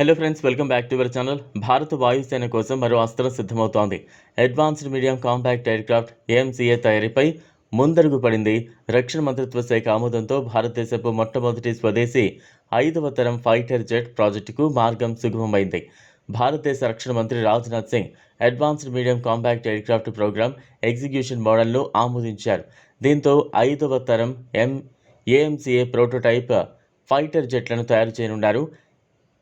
Hello friends welcome back to our channel భారత వాయుసేన కోసం మరో అస్త్రం సిద్ధమవుతోంది advanced medium compact aircraft AMCA తయారీపై ముందడుగు పడింది రక్షణ మంత్రిత్వ శాఖ ఆమోదంతో భారతదేశపు మొట్టమొదటి స్వదేశీ ఐదవ తరం ఫైటర్ జెట్ ప్రాజెక్టుకు మార్గం సుగమమైంది భారతదేశ రక్షణ మంత్రి Rajnath Singh advanced medium compact aircraft programme execution మోడల్ను ఆమోదించారు దీంతో ఐదవ తరం ఎం ఏఎంసీఏ ప్రోటోటైప్ ఫైటర్ జెట్లను తయారు చేయనున్నారు.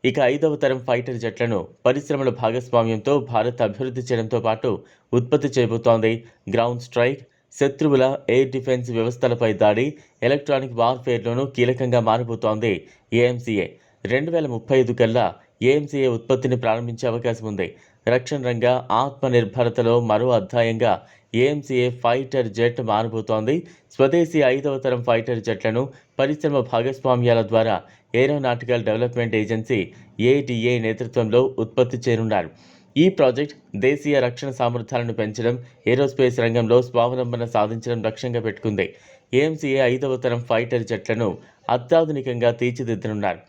ఇక ఐదవ తరం ఫైటర్ జెట్లను పరిశ్రమల భాగస్వామ్యంతో భారత్ అభివృద్ధి చేయడంతో పాటు ఉత్పత్తి చేయబోతోంది గ్రౌండ్ స్ట్రైక్ శత్రువుల ఎయిర్ డిఫెన్స్ వ్యవస్థలపై దాడి ఎలక్ట్రానిక్ వార్ఫేర్లోనూ కీలకంగా మారబోతోంది ఏఎంసీఏ. రెండు వేల ముప్పై ఐదు కల్లా ఏఎంసీఏ ఉత్పత్తిని ప్రారంభించే అవకాశం ఉంది. రక్షణ రంగ ఆత్మనిర్భరతలో మరో అధ్యాయంగా ఏఎంసీఏ ఫైటర్ జెట్ మారబోతోంది. స్వదేశీ ఐదవ తరం ఫైటర్ జెట్లను పరిశ్రమ భాగస్వామ్యాల ద్వారా ఏరోనాటికల్ డెవలప్మెంట్ ఏజెన్సీ ఏడిఏ నేతృత్వంలో ఉత్పత్తి చేయనున్నారు ఈ ప్రాజెక్ట్ దేశీయ రక్షణ సామర్థ్యాలను పెంచడం ఏరోస్పేస్ రంగంలో స్వావలంబన సాధించడం లక్ష్యంగా పెట్టుకుంది. ఏఎంసీఏ ఐదవ తరం ఫైటర్ జెట్లను అత్యాధునికంగా తీర్చిదిద్దనున్నారు.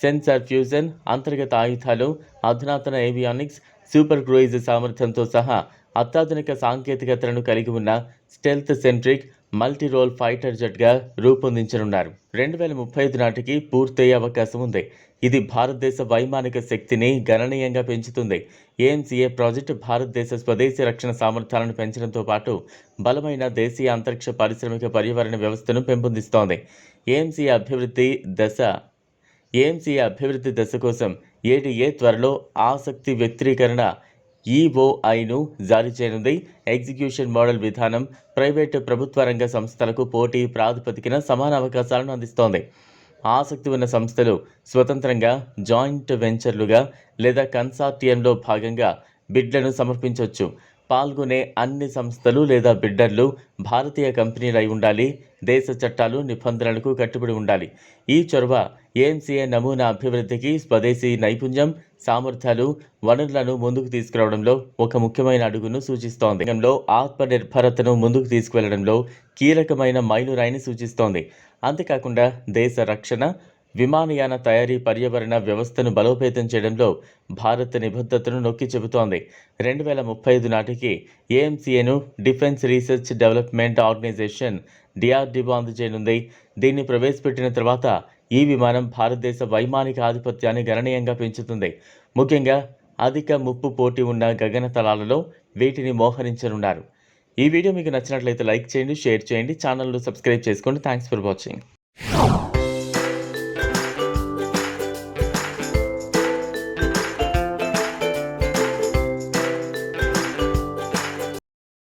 సెన్సార్ ఫ్యూజన్ అంతర్గత ఆయుధాలు అధునాతన ఏవియానిక్స్ సూపర్ క్రూయిజ్ సామర్థ్యంతో సహా అత్యాధునిక సాంకేతికతలను కలిగి ఉన్న stealth centric multi role fighter జెట్గా రూపొందించనున్నారు. రెండు వేల ముప్పై ఐదు నాటికి పూర్తయ్యే అవకాశం ఉంది. ఇది భారతదేశ వైమానిక శక్తిని గణనీయంగా పెంచుతుంది. ఏఎన్సీఏ ప్రాజెక్టు భారతదేశ స్వదేశీ రక్షణ సామర్థ్యాలను పెంచడంతో పాటు బలమైన దేశీయ అంతరిక్ష పారిశ్రామిక పర్యావరణ వ్యవస్థను పెంపొందిస్తోంది. ఏఎన్సీఏ అభివృద్ధి దశ ఏఎంసీ అభివృద్ధి దశ కోసం? ఏడీఏ త్వరలో ఆసక్తి వ్యక్తీకరణ? ఈఓఐను జారీ చేయనుంది. ఎగ్జిక్యూషన్ మోడల్ విధానం ప్రైవేటు ప్రభుత్వ రంగ సంస్థలకు పోటీ ప్రాతిపదికన సమాన అవకాశాలను అందిస్తోంది. ఆసక్తి ఉన్న సంస్థలు స్వతంత్రంగా జాయింట్ వెంచర్లుగా లేదా కన్సార్టియంలో భాగంగా బిడ్లను సమర్పించవచ్చు పాల్గొనే అన్ని సంస్థలు లేదా బిడ్డర్లు భారతీయ కంపెనీలై ఉండాలి దేశ చట్టాలు నిబంధనలకు కట్టుబడి ఉండాలి. ఈ చొరవ ఏఎంసీఏ నమూనా అభివృద్ధికి స్వదేశీ నైపుణ్యం సామర్థ్యాలు వనరులను ముందుకు తీసుకురావడంలో ఒక ముఖ్యమైన అడుగును సూచిస్తోంది. రంగంలో ఆత్మనిర్భరతను ముందుకు తీసుకువెళ్ళడంలో కీలకమైన మైలురాయిని సూచిస్తోంది. అంతేకాకుండా దేశ రక్షణ విమానయాన తయారీ పర్యావరణ వ్యవస్థను బలోపేతం చేయడంలో భారత్ నిబద్ధతను నొక్కి చెబుతోంది. రెండు వేల ముప్పై ఐదు నాటికి ఏఎంసీఏను defence research development organisation DRDO అందజేయనుంది. దీన్ని ప్రవేశపెట్టిన తర్వాత ఈ విమానం భారతదేశ వైమానిక ఆధిపత్యాన్ని గణనీయంగా పెంచుతుంది. ముఖ్యంగా అధిక ముప్పు పోటీ ఉన్న గగనతలాలలో వీటిని మోహరించనున్నారు. ఈ వీడియో మీకు నచ్చినట్లయితే లైక్ చేయండి షేర్ చేయండి ఛానల్ను సబ్స్క్రైబ్ చేసుకోండి. Thanks for watching.